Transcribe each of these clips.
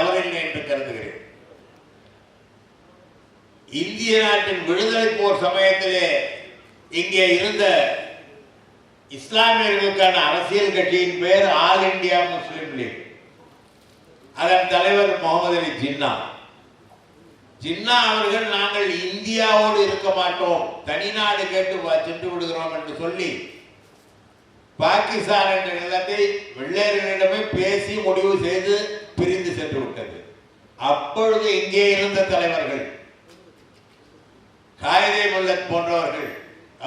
தவறில்லை என்று கருதுகிறேன். இந்திய நாட்டின் விடுதலை போர் சமயத்திலே இங்கே இருந்த இஸ்லாமியர்களுக்கான அரசியல் கட்சியின் பெயர் ஆல் இந்தியா முஸ்லிம் லீக். அதன் தலைவர் முகமது அலி ஜின்னா. ஜின்னா அவர்கள் நாங்கள் இந்தியாவோடு இருக்க மாட்டோம். தனிநாடு கேட்டு சென்று விடுகிறோம் என்று சொல்லி பாகிஸ்தான் என்ற நிலத்தை வெள்ளையர்களிடமே பேசி முடிவு செய்து சென்று விட்டது அப்பொழுது இங்கே இருந்த தலைவர்கள் காயிதே முல்லத் போன்றவர்கள்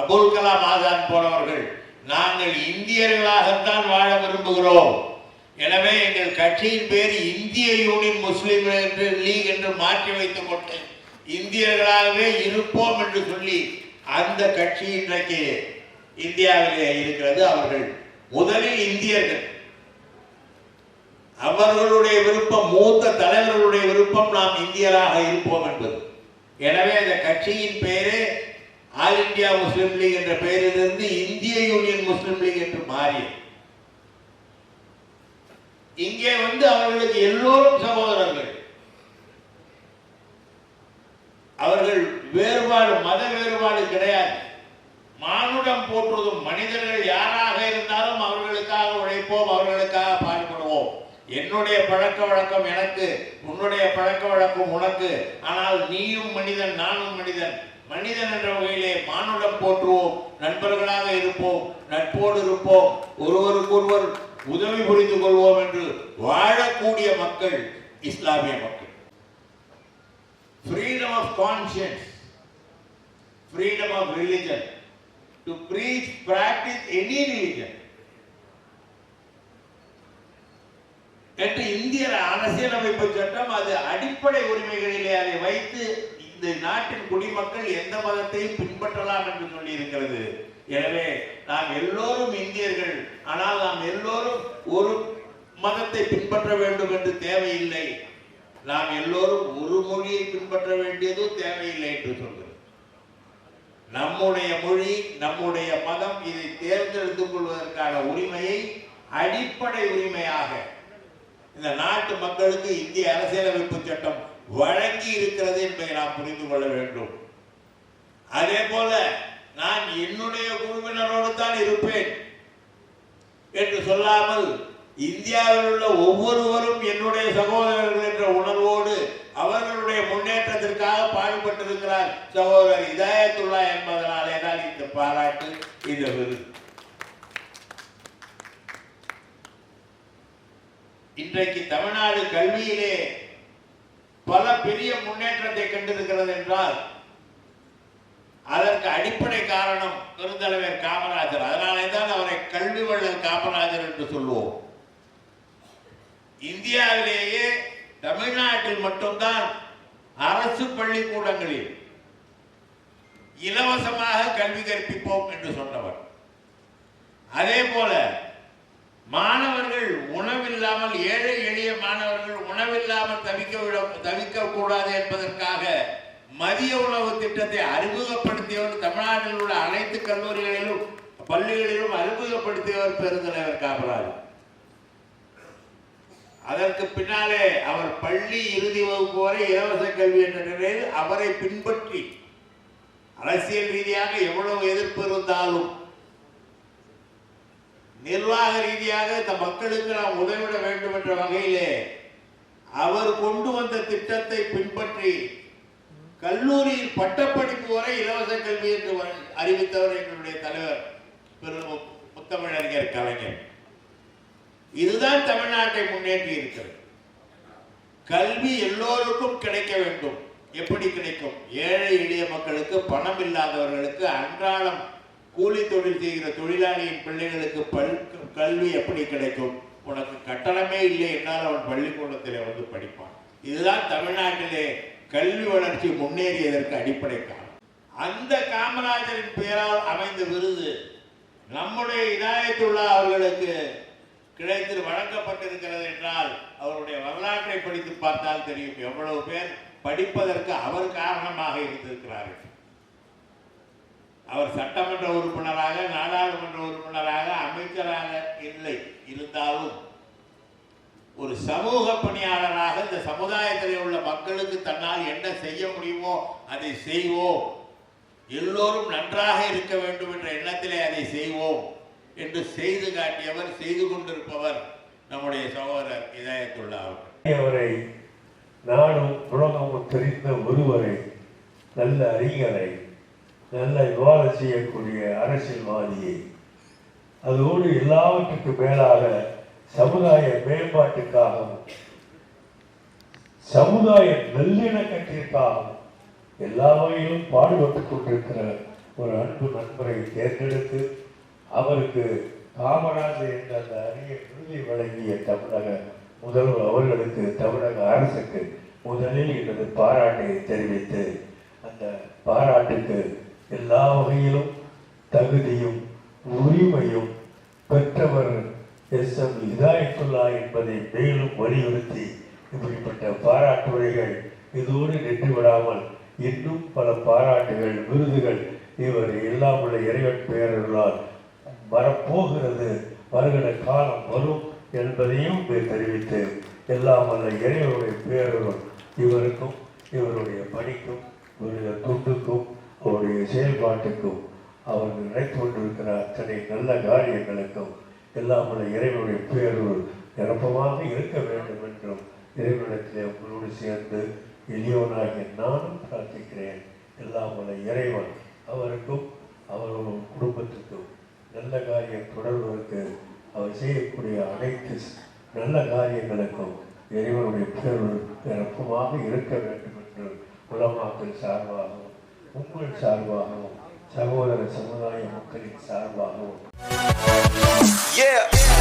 அபுல் கலாம் ஆசான் போன்றவர்கள் நாங்கள் இந்தியர்களாகத்தான் வாழ விரும்புகிறோம். எனவே எங்கள் கட்சியின் பேர் இந்திய யூனியன் முஸ்லீம் என்று லீக் என்று மாற்றி வைத்துக் கொண்டு இந்தியர்களாகவே இருப்போம் என்று சொல்லி அந்த கட்சி இன்றைக்கு இந்தியாவிலே இருக்கிறது. அவர்கள் முதலில் இந்தியர்கள். அவர்களுடைய விருப்பம் மூத்த தலைவர்களுடைய விருப்பம் நாம் இந்தியராக இருப்போம் என்பது. எனவே அந்த கட்சியின் பெயரே ஆல் இந்தியா முஸ்லிம் லீக் என்ற பெயரிலிருந்து இந்திய யூனியன் முஸ்லிம் லீக் என்று மாறியது. இங்கே வந்து அவர்களுக்கு எல்லோரும் சகோதரர்கள். அவர்கள் வேறுபாடு மத வேறுபாடு கிடையாது. மானுடம் போற்றுவதும் மனிதர்கள் யார் என்னுடைய பழக்க வழக்கம் எனக்கு உன்னுடைய பழக்க வழக்கம் உனக்கு. ஆனால் நீயும் மனிதன் நானும் மனிதன். மனிதன் என்ற வகையிலே மானுடம் போற்றுவோம் நண்பர்களாக இருப்போம் நட்போடு இருப்போம் ஒருவருக்கொருவர் உதவி புரிந்து கொள்வோம் என்று வாழக்கூடிய மக்கள் இஸ்லாமிய மக்கள். Freedom of conscience freedom of religion to preach practice any religion என்று இந்திய அரசியலமைப்பு சட்டம் அது அடிப்படை உரிமைகளிலே அதை வைத்து இந்த நாட்டின் குடிமக்கள் எந்த மதத்தையும் பின்பற்றலாம் என்று சொல்லி இருக்கிறது எனவே நாம் எல்லோரும் இந்தியர்கள் ஆனால் நாம் எல்லோரும் ஒரு மதத்தை பின்பற்ற வேண்டும் என்று தேவையில்லை. நாம் எல்லோரும் ஒரு மொழியை பின்பற்ற வேண்டியதும் தேவையில்லை என்று சொல்கிறது நம்முடைய மொழி நம்முடைய மதம் இதை தேர்ந்தெடுத்துக் கொள்வதற்கான உரிமையை அடிப்படை உரிமையாக இந்த நாட்டு மக்களுக்கு இந்திய அரசியலமைப்பு சட்டம் வழங்கி இருக்கிறது என்பதை நாம் புரிந்து கொள்ள வேண்டும். அதே போல நான் என்னுடைய குழுவினரோடு தான் இருப்பேன். என்று சொல்லாமல் இந்தியாவில் உள்ள ஒவ்வொருவரும் என்னுடைய சகோதரர்கள் என்ற உணர்வோடு அவர்களுடைய முன்னேற்றத்திற்காக பாடுபட்டிருக்கிறார் சகோதரர். இதை என்பதனாலே தான் இந்த பாராட்டு இந்த விருது இன்றைக்கு தமிழ்நாடு கல்வியிலே பல பெரிய முன்னேற்றத்தை கண்டிருக்கிறது என்றால் அதற்கு அடிப்படை காரணம் பெருந்தலைவர் காமராஜர். அதனாலே தான் அவரை கல்வி வள்ளல் காமராஜர் என்று சொல்லுவோம் இந்தியாவிலேயே தமிழ்நாட்டில் மட்டும்தான் அரசு பள்ளிக்கூடங்களில் இலவசமாக கல்வி கற்பிப்போம் என்று சொன்னவர். அதே போல மாணவர்கள் உணவில்லாமல் ஏழை எளிய மாணவர்கள் உணவில்லாமல் தவிக்க விட தவிக்க கூடாது என்பதற்காக மதிய உணவு திட்டத்தை அறிமுகப்படுத்தியவர் தமிழ்நாட்டில் உள்ள அனைத்து கல்லூரிகளிலும் பள்ளிகளிலும் அறிமுகப்படுத்தியவர் பெருந்தலைவர் காமராஜர் அதற்கு பின்னாலே அவர் பள்ளி இறுதி வகுப்பு வரை இலவச கல்வி என்ற நிலையில் அவரை பின்பற்றி அரசியல் ரீதியாக எவ்வளவு எதிர்ப்பு இருந்தாலும் நிர்வாக ரீதியாக இந்த மக்களுக்கு நாம் உதவிட வேண்டும் என்ற வகையிலே அவர் கொண்டு வந்த திட்டத்தை பின்பற்றி கல்லூரியில் பட்டப்படிப்பு வரை இலவச கல்வி என்று அறிவித்தவர் எங்களுடைய தலைவர் பெரு முத்தமிழறிஞர் கலைஞர். இதுதான் தமிழ்நாட்டை முன்னேற்றி இருக்கிறது. கல்வி எல்லோருக்கும் கிடைக்க வேண்டும். எப்படி கிடைக்கும்? ஏழை எளிய மக்களுக்கு பணம் இல்லாதவர்களுக்கு அன்றாடம் கூலி தொழில் செய்கிற தொழிலாளியின் பிள்ளைகளுக்கு பல் கல்வி எப்படி கிடைக்கும்? உனக்கு கட்டணமே இல்லை என்றால் அவன் பள்ளிக்கூடத்திலே வந்து படிப்பான். இதுதான் தமிழ்நாட்டிலே கல்வி வளர்ச்சி முன்னேறியதற்கு அடிப்படை காரணம். அந்த காமராஜரின் பெயரால் அமைந்த விருது நம்முடைய இதாயத்துள்ளா அவர்களுக்கு கிடைத்து வழங்கப்பட்டிருக்கிறது என்றால் அவருடைய வரலாற்றை படித்து பார்த்தால் தெரியும். எவ்வளவு பேர் படிப்பதற்கு அவர் காரணமாக இருந்திருக்கிறார்கள். அவர் சட்டமன்ற உறுப்பினராக நாடாளுமன்ற உறுப்பினராக அமைச்சராக இல்லை. இருந்தாலும் ஒரு சமூக பணியாளராக இந்த சமுதாயத்தில் உள்ள மக்களுக்கு தன்னால் என்ன செய்ய முடியுமோ அதை செய்வோம். எல்லோரும் நன்றாக இருக்க வேண்டும் என்ற எண்ணத்திலே அதை செய்வோம் என்று செய்து காட்டியவர் செய்து கொண்டிருப்பவர் நம்முடைய சகோதரர் இதயத்துள்ள அவரை நானும் உலகமும் தெரிந்த ஒருவரை நல்ல அறிஞரை நல்ல விவாதம் செய்யக்கூடிய அரசியல்வாதியை. அதோடு எல்லாவற்றுக்கும் மேலாக சமுதாய மேம்பாட்டுக்காகவும் சமுதாய நல்லிணக்கத்திற்காகவும் எல்லா வகையிலும் பாடுபட்டு கொண்டிருக்கிற ஒரு அன்பு நண்பரை தேர்ந்தெடுத்து அவருக்கு காமராஜர் என்ற அந்த அரிய விருதை வழங்கிய தமிழக முதல்வர் அவர்களுக்கு தமிழக அரசுக்கு முதலில் எனது பாராட்டை தெரிவித்து அந்த பாராட்டுக்கு எல்லா வகையிலும் தகுதியும் உரிமையும் பெற்றவர் எஸ் எம் இதாயத்துல்லா என்பதை மேலும் வலியுறுத்தி இப்படிப்பட்ட பாராட்டுரைகள் இதோடு நின்று விடாமல் இன்னும் பல பாராட்டுகள் விருதுகள் இவர் இல்லாமல இறைவன் பெயர்களால் வரப்போகிறது. வருகிற காலம் வரும் என்பதையும் தெரிவித்து எல்லாம் உள்ள இறைவனுடைய பேரருள் இவருக்கும் இவருடைய பணிக்கும் இவருடைய துண்டுக்கும் அவருடைய செயல்பாட்டுக்கும் அவர் நினைத்து கொண்டிருக்கிற அத்தனை நல்ல காரியங்களுக்கும் எல்லாம் வல்ல இறைவனுடைய பேரூர் நிரப்பமாக இருக்க வேண்டும் என்றும் இறைவனிடத்திலே உங்களோடு சேர்ந்து எளியவனாகிய நானும் பிரார்த்திக்கிறேன். எல்லாம் வல்ல இறைவன் அவருக்கும் அவரோட குடும்பத்துக்கும் நல்ல காரியம் தொடர்வதற்கு அவர் செய்யக்கூடிய அனைத்து நல்ல காரியங்களுக்கும் இறைவனுடைய பேரூர் நிரப்பமாக இருக்க வேண்டும் என்று உலமாக்கள் சார்பாகவும் 동물 자부하고 자부하는 성원하여 목을 자부하고 yeah.